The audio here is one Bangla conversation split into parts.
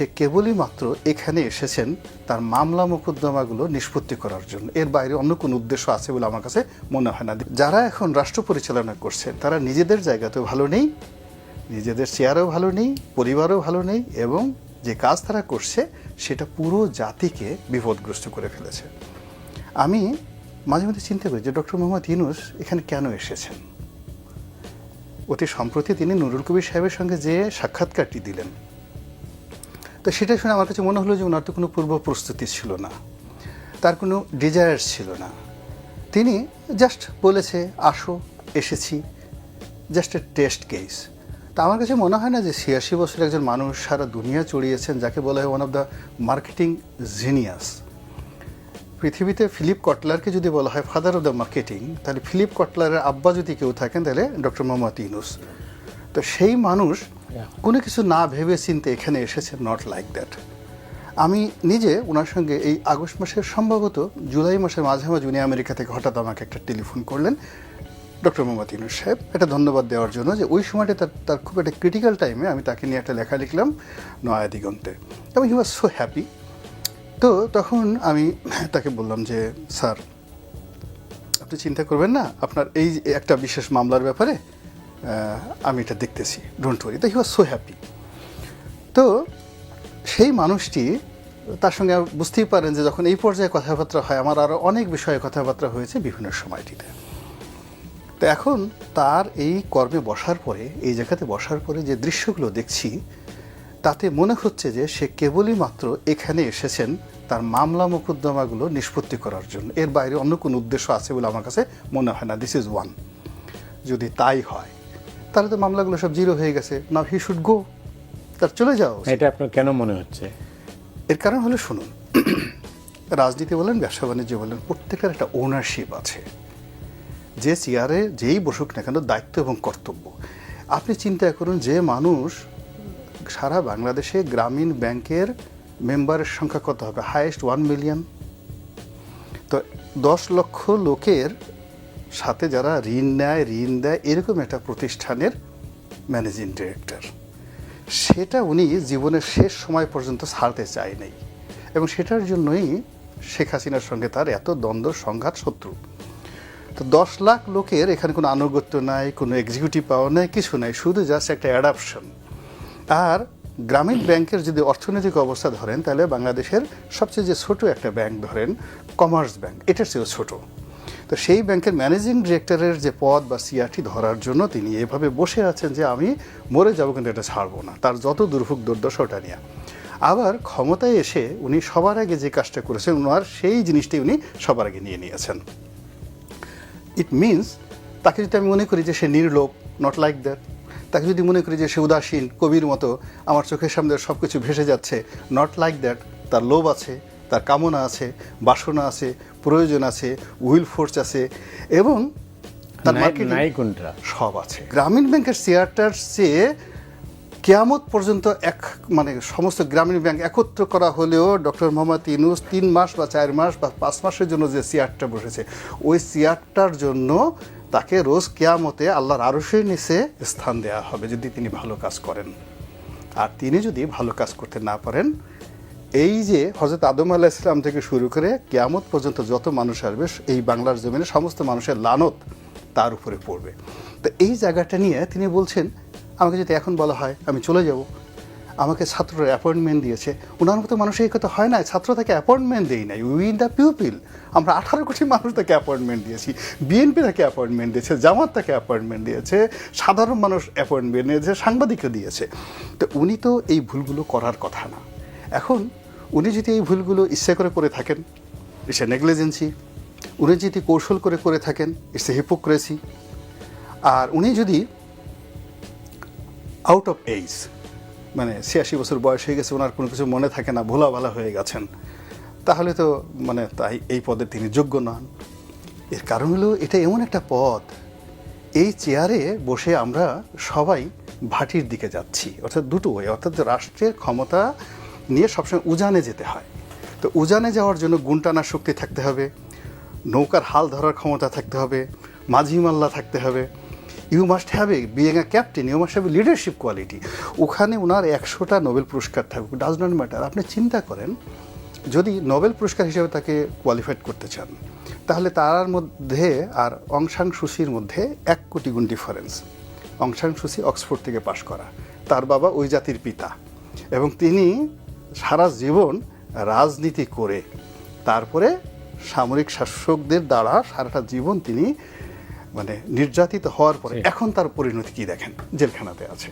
সে কেবলই মাত্র এখানে এসেছেন তার মামলা মোকদ্দমাগুলো নিষ্পত্তি করার জন্য। এর বাইরে অন্য কোনো উদ্দেশ্য আছে বলে আমার কাছে মনে হয় না। যারা এখন রাষ্ট্র পরিচালনা করছে, তারা নিজেদের জায়গাতেও ভালো নেই, নিজেদের চেয়ারও ভালো নেই, পরিবারও ভালো নেই এবং যে কাজ তারা করছে, সেটা পুরো জাতিকে বিপদগ্রস্ত করে ফেলেছে। আমি মাঝে মাঝে চিন্তা করি যে ডক্টর মোহাম্মদ ইউনুস এখানে কেন এসেছেন? অতি সম্প্রতি তিনি নুরুল কবির সাহেবের সঙ্গে যে সাক্ষাৎকারটি দিলেন তো সেটা শুনে আমার কাছে মনে হলো যে ওনার তো কোনো পূর্ব প্রস্তুতি ছিল না। তার কোনো ডিজায়ার ছিল না। তিনি জাস্ট বলেছে, আসো, এসেছি। জাস্ট এ টেস্ট কেস তা আমার কাছে মনে হয় না যে ছিয়াশি বছর একজন মানুষ সারা দুনিয়া চড়িয়েছেন, যাকে বলা হয় one of the marketing genius পৃথিবীতে ফিলিপ কটলারকে যদি বলা হয় ফাদার অফ দ্য মার্কেটিং তাহলে ফিলিপ কটলারের আব্বা যদি কেউ থাকেন, তাহলে ডক্টর মোহাম্মদ ইউনুস। তো সেই মানুষ কোনো কিছু না ভেবে চিনতে এখানে এসেছে নট লাইক দ্যাট আমি নিজে ওনার সঙ্গে এই আগস্ট মাসের সম্ভবত জুলাই মাসের মাঝামাঝি উনি আমেরিকা থেকে হঠাৎ আমাকে একটা টেলিফোন করলেন। ডক্টর মোহাম্মদ ইউনুস সাহেব এটা ধন্যবাদ দেওয়ার জন্য যে ওই সময়টা তার তার খুব একটা ক্রিটিক্যাল টাইমে আমি তাকে নিয়ে একটা লেখা লিখলাম নয়া দিগন্তে। এবং হি ওয়াজ সো হ্যাপি তো তখন আমি তাকে বললাম যে স্যার আপনি চিন্তা করবেন না আপনার এই একটা বিশেষ মামলার ব্যাপারে আমি এটা দেখতেছি ডোন্ট ওয়ারি তো হি ওয়াজ সো হ্যাপি তো সেই মানুষটি তার সঙ্গে বুঝতেই পারেন যে যখন এই পর্যায়ে কথাবার্তা হয়, আমার আরও অনেক বিষয়ে কথাবার্তা হয়েছে বিভিন্ন সময়টিতে। তো এখন তার এই কর্মে বসার পরে, এই জায়গাতে বসার পরে যে দৃশ্যগুলো দেখছি, তাতে মনে হচ্ছে যে সে কেবলই মাত্র এখানে এসেছেন তার মামলা মোকদ্দমাগুলো নিষ্পত্তি করার জন্য। এর বাইরে অন্য কোনো উদ্দেশ্য আছে বলে আমার কাছে মনে হয় না। দিস ইজ ওয়ান যদি তাই হয় তাহলে তো মামলাগুলো সব জিরো হয়ে গেছে। নাও হি শুড গো তার চলে যাও। এটা আপনার কেন মনে হচ্ছে? এর কারণ হলো শুনুন রাজনীতি বলেন ব্যবসা বাণিজ্য বলেন প্রত্যেকের একটা ওনারশিপ আছে। যে চেয়ারে যেই বসুক না কেন দায়িত্ব এবং কর্তব্য। আপনি চিন্তা করুন যে মানুষ সারা বাংলাদেশে গ্রামীণ ব্যাংকের মেম্বারের সংখ্যা কত হবে? হায়েস্ট ওয়ান মিলিয়ন তো দশ লক্ষ লোকের সাথে যারা ঋণ নেয়, ঋণ দেয়, এরকম একটা প্রতিষ্ঠানের ম্যানেজিং ডিরেক্টর সেটা উনি জীবনের শেষ সময় পর্যন্ত ছাড়তে চায় নাই এবং সেটার জন্যই শেখ হাসিনার সঙ্গে তার এত দ্বন্দ্ব, সংঘাত, শত্রু। তো দশ লাখ লোকের এখানে কোনো আনুগত্য নাই, কোনো এক্সিকিউটিভ পাওয়ার নাই, কিছু নাই, শুধু জাস্ট একটা অ্যাডাপশন আর গ্রামীণ ব্যাংকের যদি অর্থনৈতিক অবস্থা ধরেন, তাহলে বাংলাদেশের সবচেয়ে যে ছোট একটা ব্যাংক ধরেন কমার্স ব্যাংক এটার চেয়েও ছোট। তো সেই ব্যাংকের ম্যানেজিং ডিরেক্টরের যে পদ বা সিআরটি ধরার জন্য তিনি এভাবে বসে আছেন যে আমি মরে যাব কিন্তু এটা ছাড়বো না। তার যত দুর্ভোগ দুর্দশা ওটা নিয়ে। আবার ক্ষমতায় এসে উনি সবার আগে যে কাজটা করেছেন ওনার সেই জিনিসটাই উনি সবার আগে নিয়ে নিয়েছেন। ইট মিনস তাকে যদি আমি মনে করি যে সে নির্লোভ নট লাইক দ্যাট তাকে যদি মনে করি যে সে উদাসীন, কবির মতো, আমার চোখের সামনে সব কিছু ভেসে যাচ্ছে নট লাইক দ্যাট তার লোভ আছে তার কামনা আছে বাসনা আছে প্রয়োজন আছে উইল ফোর্স আছে এবং তার সব আছে। গ্রামীণ ব্যাংকের শেয়ারটার চেয়ে কেয়ামত পর্যন্ত এক মানে সমস্ত গ্রামীণ ব্যাংক একত্র করা হলেও ডক্টর মোহাম্মদ ইনুস তিন মাস বা চার মাস বা পাঁচ মাসের জন্য যে চেয়ারটা বসেছে ওই চেয়ারটার জন্য তাকে রোজ কেয়ামতে আল্লাহর আরশের নিচে স্থান দেওয়া হবে যদি তিনি ভালো কাজ করেন। আর তিনি যদি ভালো কাজ করতে না পারেন এই যে হজরত আদম আলাহ ইসলাম থেকে শুরু করে কেয়ামত পর্যন্ত যত মানুষ আসবে, এই বাংলার জমিনে সমস্ত মানুষের লানত তার উপরে পড়বে। তো এই জায়গাটা নিয়ে তিনি বলছেন, আমাকে যদি এখন বলা হয়, আমি চলে যাব। আমাকে ছাত্ররা অ্যাপয়েন্টমেন্ট দিয়েছে। ওনার মতো মানুষ এই কথা হয় না, ছাত্র তাকে অ্যাপয়েন্টমেন্ট দেই নাই। উইন দ্য পিউপিল আমরা আঠারো কোটি মানুষ তাকে অ্যাপয়েন্টমেন্ট দিয়েছি। বিএনপি তাকে অ্যাপয়েন্টমেন্ট দিয়েছে, জামাত তাকে অ্যাপয়েন্টমেন্ট দিয়েছে, সাধারণ মানুষ অ্যাপয়েন্টমেন্ট দিয়েছে, সাংবাদিকও দিয়েছে। তো উনি তো এই ভুলগুলো করার কথা না। এখন উনি যদি এই ভুলগুলো ইচ্ছা করে করে থাকেন ইটস এ নেগলিজেন্সি উনি যদি কৌশল করে করে থাকেন ইটস হিপোক্রেসি আর উনি যদি আউট অফ এইজ মানে ছিয়াশি বছর বয়স হয়ে গেছে, ওনার কোনো কিছু মনে থাকে না ভোলা ভালা হয়ে গেছেন, তাহলে তো মানে তাই, এই পদে তিনি যোগ্য নন। এর কারণ হলো, এটা এমন একটা পদ, এই চেয়ারে বসে আমরা সবাই ভাটির দিকে যাচ্ছি, অর্থাৎ দুটো ওয়ে অর্থাৎ রাষ্ট্রের ক্ষমতা নিয়ে সবসময় উজানে যেতে হয়। তো উজানে যাওয়ার জন্য গুণটানার শক্তি থাকতে হবে, নৌকার হাল ধরার ক্ষমতা থাকতে হবে, মাঝি মাল্লা থাকতে হবে। You must have a being a captain you must have a leadership quality ওখানে ওনার একশোটা নোবেল পুরস্কার থাকুক ডাজ নট ম্যাটার আপনি চিন্তা করেন, যদি নোবেল পুরস্কার হিসেবে তাকে কোয়ালিফাইড করতে চান, তাহলে তার মধ্যে আর অংশাং সুশির মধ্যে এক কোটি গুণ ডিফারেন্স অংশাং সুশি অক্সফোর্ড থেকে পাশ করা, তার বাবা ওই জাতির পিতা। এবং তিনি সারা জীবন রাজনীতি করে তারপরে সামরিক শাসকদের দ্বারা সারাটা জীবন তিনি মানে নির্যাতিত হওয়ার পরে এখন তার পরিণতি কি দেখেন? জেলখানাতে আছে।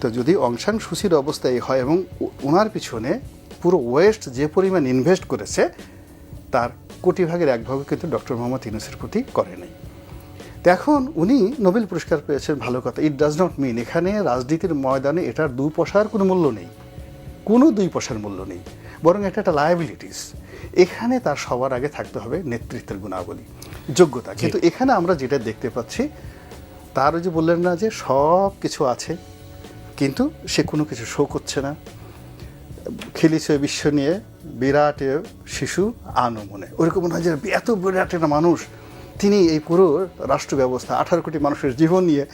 তো যদি অংশান সুশীর অবস্থা এই হয় এবং ওনার পিছনে পুরো ওয়েস্ট যে পরিমাণ ইনভেস্ট করেছে তার কোটি ভাগের এক ভাগও কিন্তু ডক্টর মোহাম্মদ ইউনুসের প্রতি করে নাই। এখন উনি নোবেল পুরস্কার পেয়েছেন ভালো কথা। ইট ডাজ নট মিন এখানে রাজনীতির ময়দানে এটার দুই পয়সার কোনো মূল্য নেই। কোনো দুই পয়সার মূল্য নেই বরং এটা একটা লায়াবিলিটিস এখানে তার সবার আগে থাকতে হবে নেতৃত্বের গুণাবলী যোগ্যতা। কিন্তু এখানে আমরা যেটা দেখতে পাচ্ছি তার ওই যে বললেন না যে সব কিছু আছে কিন্তু সে কোনো কিছু শো করছে না। খেলিছে বিশ্ব নিয়ে বিরাট এ শিশু আনমনে। ওরকম মনে হয় যে এত বিরাট একটা মানুষ তিনি এই পুরো রাষ্ট্র ব্যবস্থা আঠারো কোটি মানুষের জীবন নিয়ে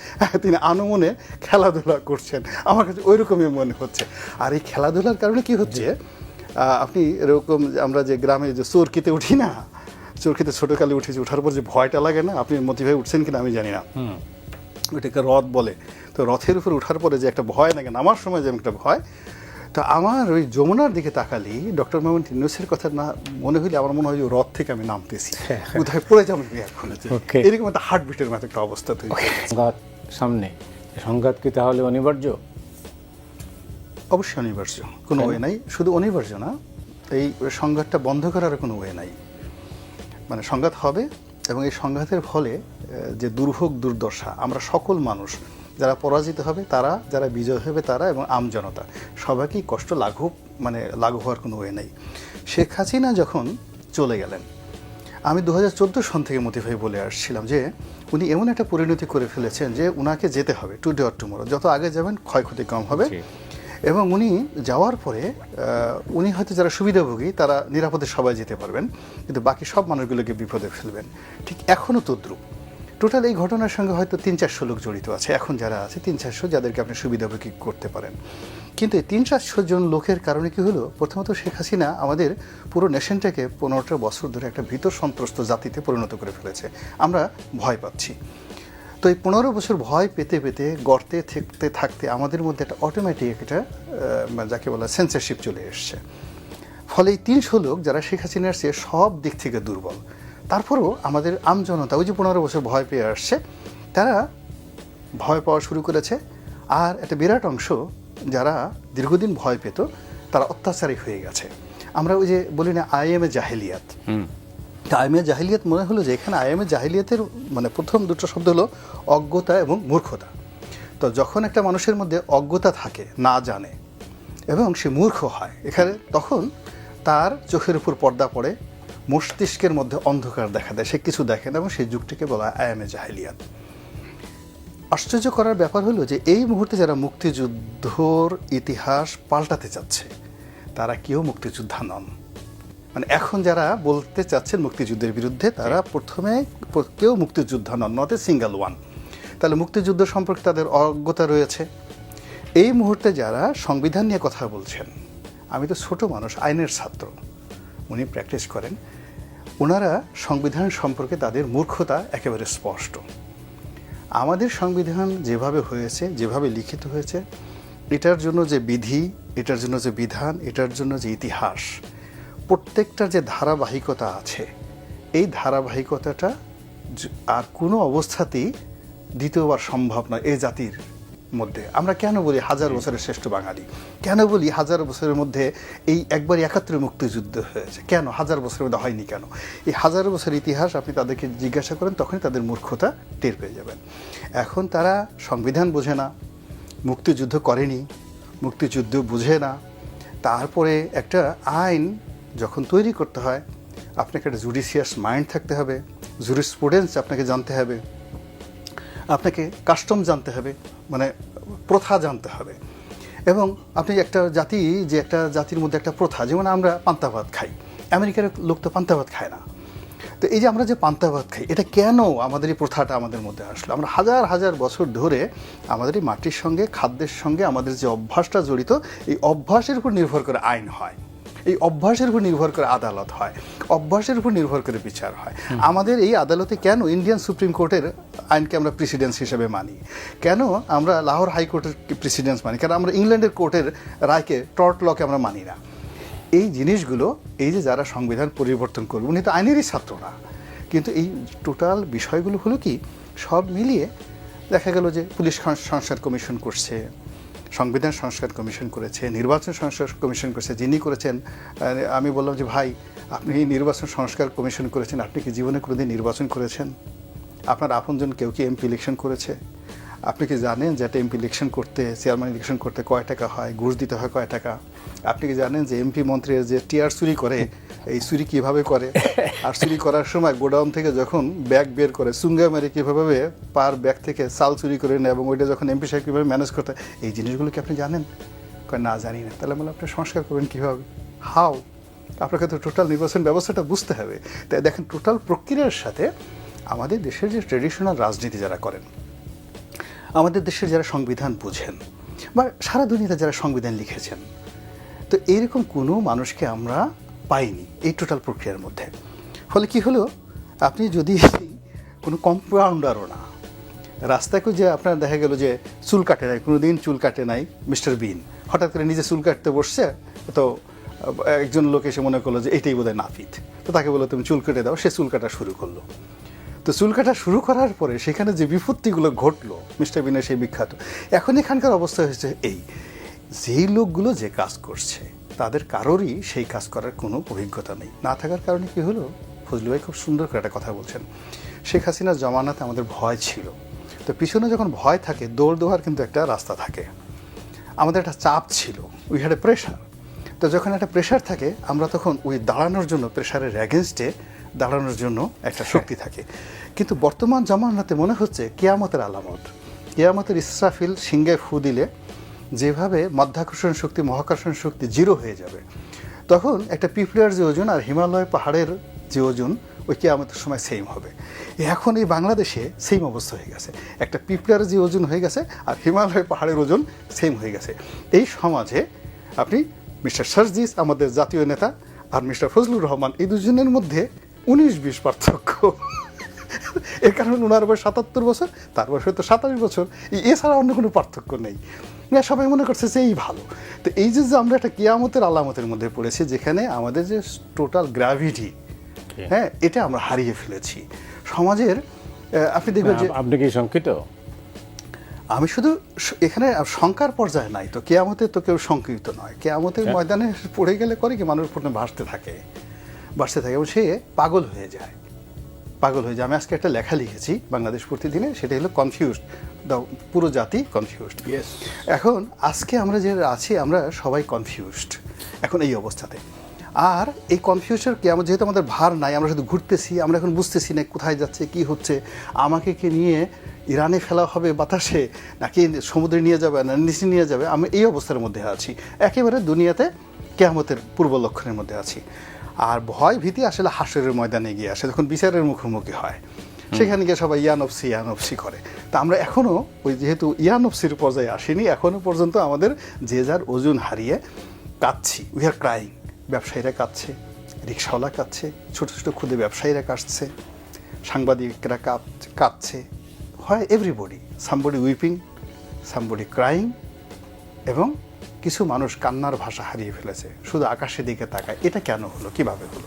তিনি আনমনে খেলাধুলা করছেন। আমার কাছে ওই রকমই মনে হচ্ছে। আর এই খেলাধুলার কারণে কি হচ্ছে আপনি এরকম যে আমরা যে গ্রামে যে চোরকিতে উঠি না চোরকিতে ছোটোকালে উঠেছি উঠার পর যে ভয়টা লাগে না আপনি মতিভাই উঠছেন কিনা আমি জানি না। ওইটাকে রথ বলে। তো রথের উপর উঠার পরে যে একটা ভয় লাগে নামার সময় যে একটা ভয় তো আমার ওই যমুনার দিকে তাকালি ডক্টর মোহাম্মদ ইউনুসের কথা না মনে হইলে আমার মনে হয় যে রথ থেকে আমি নামতেছি। কোথায় পড়ে যাব এখন. এরকম একটা হার্টবিটের মতো একটা অবস্থা তৈরি সংঘাত সামনে। সংঘাত কি তাহলে অনিবার্য? অবশ্যই অনিবার্য। কোনো ওয়ে নাই। শুধু অনিবার্য না এই সংঘাতটা বন্ধ করার কোনো ওয়ে নাই। মানে সংঘাত হবে এবং এই সংঘাতের ফলে যে দুর্ভোগ দুর্দশা আমরা সকল মানুষ যারা পরাজিত হবে তারা যারা বিজয় হবে তারা এবং আম জনতা। সবাইকেই কষ্ট লাঘব মানে লাঘব হওয়ার কোনো ওয়ে নেই। শেখ হাসিনা যখন চলে গেলেন আমি দু হাজার চোদ্দ সন থেকে মোটিভাই বলে আসছিলাম যে উনি এমন একটা পরিণতি করে ফেলেছেন যে উনাকে যেতে হবে টু ডে অর টুমোরো যত আগে যাবেন ক্ষয়ক্ষতি কম হবে। এবং উনি যাওয়ার পরে উনি হয়তো যারা সুবিধাভোগী তারা নিরাপদে সবাই যেতে পারবেন। কিন্তু বাকি সব মানুষগুলোকে বিপদে ফেলবেন। ঠিক এখনও তদ্রুপ। টোটাল এই ঘটনার সঙ্গে হয়তো তিন চারশো লোক জড়িত আছে। এখন যারা আছে, তিন চারশো যাদেরকে আপনি সুবিধাভোগী করতে পারেন। কিন্তু এই তিন চারশো জন লোকের কারণে কি হলো? প্রথমত শেখ হাসিনা আমাদের পুরো নেশনটাকে পনেরোটা বছর ধরে একটা ভীত সন্ত্রস্ত জাতিতে পরিণত করে ফেলেছে। আমরা ভয় পাচ্ছি। তো এই পনেরো বছর ভয় পেতে পেতে, গর্তে থাকতে থাকতে আমাদের মধ্যে একটা অটোমেটিক একটা যাকে বলা সেন্সারশিপ চলে এসছে। ফলে এই তিনশো লোক যারা শেখ হাসিনার চেয়ে সব দিক থেকে দুর্বল তারপরেও আমাদের আমজনতা ওই যে পনেরো বছর ভয় পেয়ে আসছে তারা ভয় পাওয়া শুরু করেছে। আর একটা বিরাট অংশ যারা দীর্ঘদিন ভয় পেত তারা অত্যাচারী হয়ে গেছে। আমরা ওই যে বলি না আইএমএ জাহেলিয়াত। আইএমএ জাহিলিয়াত মনে হলো যে এখানে আইএমএ জাহিলিয়াতের মানে প্রথম দুটো শব্দ হলো অজ্ঞতা এবং মূর্খতা। তো যখন একটা মানুষের মধ্যে অজ্ঞতা থাকে না জানে এবং সে মূর্খ হয় এখানে তখন তার চোখের উপর পর্দা পড়ে মস্তিষ্কের মধ্যে অন্ধকার দেখা দেয়। সে কিছু দেখে না এবং সেই যুগটিকে বলা হয় আইএমএ জাহিলিয়াত আশ্চর্য করার ব্যাপার হলো যে এই মুহূর্তে যারা মুক্তিযুদ্ধর ইতিহাস পাল্টাতে চাচ্ছে, তারা কেউ মুক্তিযোদ্ধা নন। মানে এখন যারা বলতে চাচ্ছেন মুক্তিযুদ্ধের বিরুদ্ধে, তারা প্রথমে কেউ মুক্তিযোদ্ধা নন নট এ সিঙ্গেল ওয়ান তাহলে মুক্তিযুদ্ধ সম্পর্কে তাদের অজ্ঞতা রয়েছে। এই মুহূর্তে যারা সংবিধান নিয়ে কথা বলছেন, আমি তো ছোট মানুষ, আইনের ছাত্র, উনি প্র্যাকটিস করেন। ওনারা সংবিধান সম্পর্কে তাদের মূর্খতা একেবারে স্পষ্ট। আমাদের সংবিধান যেভাবে হয়েছে, যেভাবে লিখিত হয়েছে, এটার জন্য যে বিধি, এটার জন্য যে বিধান, এটার জন্য যে ইতিহাস প্রত্যেকটার যে ধারাবাহিকতা আছে, এই ধারাবাহিকতাটা আর কোনো অবস্থাতেই দ্বিতীয়বার সম্ভব নয় এ জাতির মধ্যে। আমরা কেন বলি হাজার বছরের শ্রেষ্ঠ বাঙালি? কেন বলি হাজার বছরের মধ্যে এই একবার একাত্তরে মুক্তিযুদ্ধ হয়েছে? কেন? হাজার বছরের মধ্যে হয়নি কেন? এই হাজার বছর ইতিহাস আপনি তাদেরকে জিজ্ঞাসা করেন তখনই তাদের মূর্খতা টের পেয়ে যাবেন। এখন তারা সংবিধান বোঝে না মুক্তিযুদ্ধ করেনি মুক্তিযুদ্ধ বুঝে না। তারপরে একটা আইন যখন তৈরি করতে হয় আপনাকে একটা জুডিশিয়াস মাইন্ড থাকতে হবে জুরিসপ্রুডেন্স আপনাকে জানতে হবে। আপনাকে কাস্টম জানতে হবে মানে প্রথা জানতে হবে। এবং আপনি একটা জাতি, যে একটা জাতির মধ্যে একটা প্রথা, যেমন আমরা পান্তা ভাত খাই। আমেরিকার লোক তো পান্তা ভাত খায় না। তো এই যে আমরা যে পান্তা ভাত খাই, এটা কেন আমাদের এই প্রথাটা আমাদের মধ্যে আসলো? আমরা হাজার হাজার বছর ধরে আমাদের এই মাটির সঙ্গে, খাদ্যের সঙ্গে আমাদের যে অভ্যাসটা জড়িত, এই অভ্যাসের উপর নির্ভর করে আইন হয়। এই অভ্যাসের উপর নির্ভর করে আদালত হয়, অভ্যাসের উপর নির্ভর করে বিচার হয়। আমাদের এই আদালতে কেন ইন্ডিয়ান সুপ্রিম কোর্টের আইনকে আমরা প্রেসিডেন্স হিসেবে মানি? কেন আমরা লাহোর হাইকোর্টের প্রেসিডেন্স মানি? কেন আমরা ইংল্যান্ডের কোর্টের রায়কে টর্ট লকে আমরা মানি না? এই জিনিসগুলো, এই যে যারা সংবিধান পরিবর্তন করবে, উনি তো আইনেরই ছাত্র না। কিন্তু এই টোটাল বিষয়গুলো হলো কি, সব মিলিয়ে দেখা গেল যে পুলিশ সংস্কার কমিশন করছে সংবিধান সংস্কার কমিশন করেছে, নির্বাচন সংস্কার কমিশন করেছে, যিনি করেছেন আমি বললাম যে, ভাই, আপনি নির্বাচন সংস্কার কমিশন করেছেন, আপনি কি জীবনে কোনোদিন নির্বাচন করেছেন? আপনার আপনজন কেউ কি এমপি ইলেকশন করেছে? আপনি কি জানেন যে একটা এমপি ইলেকশন করতে চেয়ারম্যান ইলেকশন করতে কয় টাকা হয়? ঘুষ দিতে হয় কয় টাকা? আপনি কি জানেন যে এমপি মন্ত্রীর যে টিয়ার চুরি করে, এই চুরি কীভাবে করে? আর চুরি করার সময় গোডাউন থেকে যখন ব্যাগ বের করে চুঙ্গা মেরে কীভাবে পার ব্যাগ থেকে চাল চুরি করে নেয় এবং ওইটা যখন এমপি সাহেব কীভাবে ম্যানেজ করতে এই জিনিসগুলো কি আপনি জানেন? কয়, না জানি না। তাহলে বলে আপনি সংস্কার করবেন কীভাবে? হাও আপনাকে তো টোটাল নির্বাচন ব্যবস্থাটা বুঝতে হবে। তাই দেখেন টোটাল প্রক্রিয়ার সাথে আমাদের দেশের যে ট্রেডিশনাল রাজনীতি যারা করেন আমাদের দেশের যারা সংবিধান বোঝেন বা সারা দুনিয়াতে যারা সংবিধান লিখেছেন, তো এরকম কোনো মানুষকে আমরা পাইনি এই টোটাল প্রক্রিয়ার মধ্যে। ফলে কি হলো? আপনি যদি কোনো কম্পাউন্ডারও না, রাস্তায় যে আপনার দেখা গেল যে চুল কাটে নাই কোনো দিন চুল কাটে নাই মিস্টার বিন। হঠাৎ করে নিজে চুল কাটতে বসছে, তো একজন লোক এসে মনে করল যে এটাই বোধহয় নাফিত তো তাকে বলল, তুমি চুল কেটে দাও। সে চুল কাটা শুরু করল। তো চুল কাটা শুরু করার পরে সেখানে যে বিপত্তিগুলো ঘটলো, মিস্টার বিনের সেই বিখ্যাত, এখন এখানকার অবস্থা হয়েছে এই। যেই লোকগুলো যে কাজ করছে, তাদের কারোরই সেই কাজ করার কোনো অভিজ্ঞতা নেই। না থাকার কারণে কি হলো? ফজলু ভাই খুব সুন্দর করে একটা কথা বলছেন। শেখ হাসিনার জমানাতে আমাদের ভয় ছিল। তো পিছনে যখন ভয় থাকে, দৌড় দেওয়ার কিন্তু একটা রাস্তা থাকে। আমাদের একটা চাপ ছিল উই হ্যাড এ প্রেশার তো যখন একটা প্রেশার থাকে, আমরা তখন ওই দাঁড়ানোর জন্য প্রেশারের অ্যাগেনস্টে দাঁড়ানোর জন্য একটা শক্তি থাকে। কিন্তু বর্তমান জামানাতে মনে হচ্ছে কেয়ামতের আলামত। কেয়ামতের ইসরাফিল সিংহে ফু দিলে যেভাবে মাধ্যাকর্ষণ শক্তি, মহাকর্ষণ শক্তি জিরো হয়ে যাবে। তখন একটা পিঁপড়ার যে ওজন আর হিমালয় পাহাড়ের যে ওজন, ওই কেয়ামতের সময় সেম হবে। এখন এই বাংলাদেশে সেম অবস্থা হয়ে গেছে। একটা পিঁপড়ার যে ওজন হয়ে গেছে আর হিমালয় পাহাড়ের ওজন সেম হয়ে গেছে। এই সমাজে আপনি মিস্টার সার্জিস, আমাদের জাতীয় নেতা, আর মিস্টার ফজলুর রহমান, এই দুজনের মধ্যে উনিশ বিশ পার্থক্য। এর কারণে ওনার বয়স সাতাত্তর বছর তার বয়স হয়তো সাতাশ বছর। এছাড়া অন্য কোনো পার্থক্য নেই। না, সবাই মনে করছে যে এই ভালো। তো এই যে আমরা একটা কিয়ামতের আলামতের মধ্যে পড়েছি যেখানে আমাদের যে টোটাল গ্র্যাভিটি হ্যাঁ এটা আমরা হারিয়ে ফেলেছি। সমাজের আপনি দেখবেন যে আপনি কি শঙ্কিত? আমি শুধু এখানে শঙ্কার পর্যায়ে নাই। তো কেয়ামতে তো কেউ শঙ্কিত নয়। কেয়ামতের হ্যাঁ। ময়দানে পড়ে গেলে করে কি? মানুষ প্রথমে ভাসতে থাকে। ভাসতে থাকে এবং সে পাগল হয়ে যায়। পাগল হয়ে যায়। আমি আজকে একটা লেখা লিখেছি বাংলাদেশ প্রতিদিনে সেটা হলো কনফিউজড দ্য পুরো জাতি কনফিউজড. এখন আজকে আমরা যে আছি আমরা সবাই কনফিউজড এখন এই অবস্থাতে। আর এই কনফিউশন কি আমরা যেহেতু আমাদের ভার নাই আমরা শুধু ঘুরতেছি আমরা এখন বুঝতেছি না কোথায় যাচ্ছে কি হচ্ছে আমাকে কে নিয়ে ইরানে ফেলা হবে বাতাসে নাকি সমুদ্রে নিয়ে যাবে না নিচে নিয়ে যাবে আমি এই অবস্থার মধ্যে আছি। একেবারে দুনিয়াতে কেয়ামতের পূর্ব লক্ষণের মধ্যে আছি। আর ভয় ভীতি আসলে হাসরের ময়দানে গিয়ে আসে, যখন বিচারের মুখোমুখি হয়। সেখানে গিয়ে সবাই ইয়ানফসি ইয়ানফসি করে। তা আমরা এখনও ওই যেহেতু ইয়ানফসির পর্যায়ে আসিনি এখনও পর্যন্ত আমাদের যে যার ওজন হারিয়ে কাঁদছি। উই আর ক্রাইং ব্যবসায়ীরা কাঁদছে, রিক্সাওয়ালা কাঁদছে, ছোটো ছোটো ক্ষুদে ব্যবসায়ীরা কাঁদছে, সাংবাদিকরা কাঁদ- কাঁদছে। হয় everybody somebody weeping somebody crying এবং কিছু মানুষ কান্নার ভাষা হারিয়ে ফেলেছে। শুধু আকাশের দিকে তাকায়। এটা কেন হলো? কীভাবে হলো?